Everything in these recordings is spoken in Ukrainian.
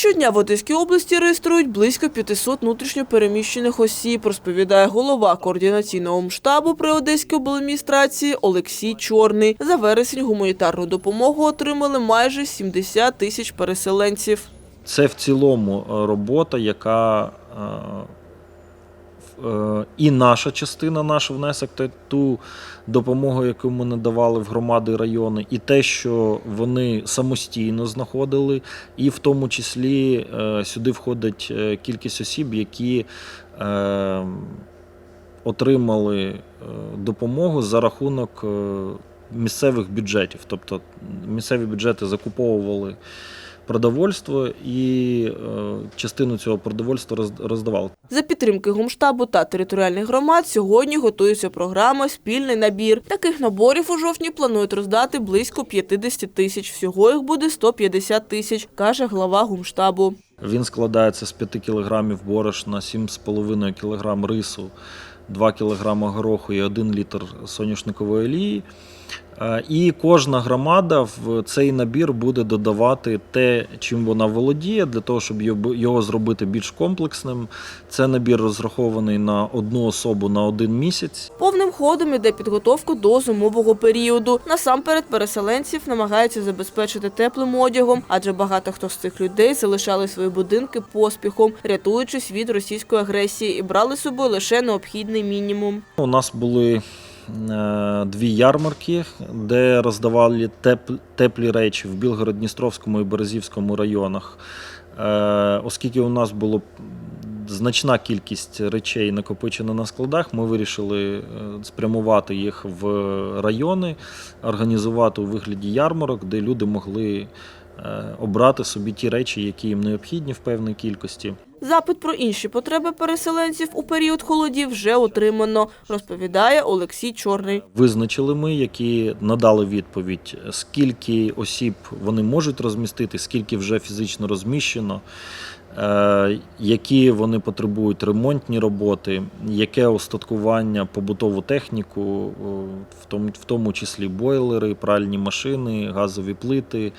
Щодня в Одеській області реєструють близько 500 внутрішньопереміщених осіб, розповідає голова координаційного штабу при Одеській обладміністрації Олексій Чорний. За вересень гуманітарну допомогу отримали майже 70 тисяч переселенців. Це в цілому е, робота, яка е, і наша частина, наш внесок, ту допомогу, яку ми надавали в громади райони, і те, що вони самостійно знаходили, і в тому числі е, сюди входить е, кількість осіб, які е, отримали допомогу за рахунок місцевих бюджетів. Тобто місцеві бюджети закуповували продовольство і е, частину цього продовольства роз- роздавали. За підтримки гумштабу та територіальних громад сьогодні готується програма Спільний набір. Таких наборів у жовтні планують роздати близько 50 тисяч. Всього їх буде 150 тисяч, каже глава гумштабу. Він складається з 5 кг борошна, 7,5 кг рису, 2 кг гороху і 1 літр соняшникової олії. Е, І кожна громада в цей набір буде додавати те, чим вона володіє, для того, щоб його- зробити більш комплексним. Це набір розрахований на одну особу на один місяць. Повним ходом іде підготовка до зимового періоду. Насамперед переселенців намагаються забезпечити теплим одягом, адже багато хто з цих людей залишали свої будинки поспіхом, рятуючись від російської агресії, і брали з собою лише необхідний мінімум. У нас були дві ярмарки, де роздавали теплі речі в Білгород-Дністровському і Березівському районах. Е, Оскільки у нас було значна кількість речей накопичена на складах, ми вирішили е, спрямувати їх в райони, організувати у вигляді ярмарок, де люди могли е, обрати собі ті речі, які їм необхідні в певній кількості. Запит про інші потреби переселенців у період холодів вже отримано, розповідає Олексій Чорний. Визначили ми, які надали відповідь, скільки осіб вони можуть розмістити, скільки вже фізично розміщено, е, які вони потребують ремонтні роботи, яке остаткування, побутову техніку, в тому, в тому числі бойлери, пральні машини, газові плити,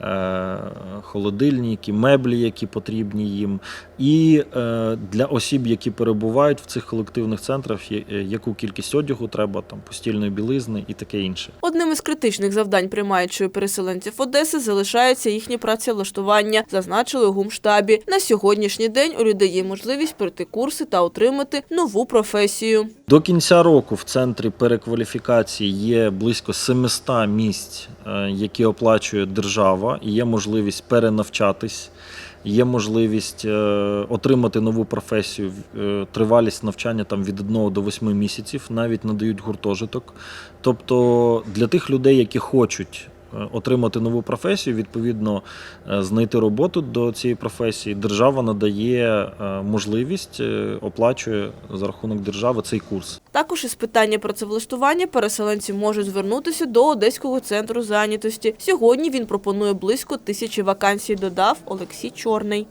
е, холодильники, меблі, які потрібні їм. І е, для осіб, які перебувають в цих колективних центрах, е, яку кількість одягу треба, там постільної білизни і таке інше. Одним із критичних завдань приймаючої переселенців Одеси залишається їхнє працевлаштування, зазначили у гумштабі. На сьогоднішній день у людей є можливість пройти курси та отримати нову професію. До кінця року в центрі перекваліфікації є близько 700 місць, е, які оплачує держава, і є можливість перенавчатись. Є можливість е, отримати нову професію, е, тривалість навчання там від 1 до 8 місяців, навіть надають гуртожиток. Тобто для тих людей, які хочуть отримати нову професію, відповідно е, знайти роботу до цієї професії, держава надає е, можливість, е, оплачує за рахунок держави цей курс. Також із питання працевлаштування переселенці можуть звернутися до Одеського центру зайнятості. Сьогодні він пропонує близько тисячі вакансій, додав Олексій Чорний.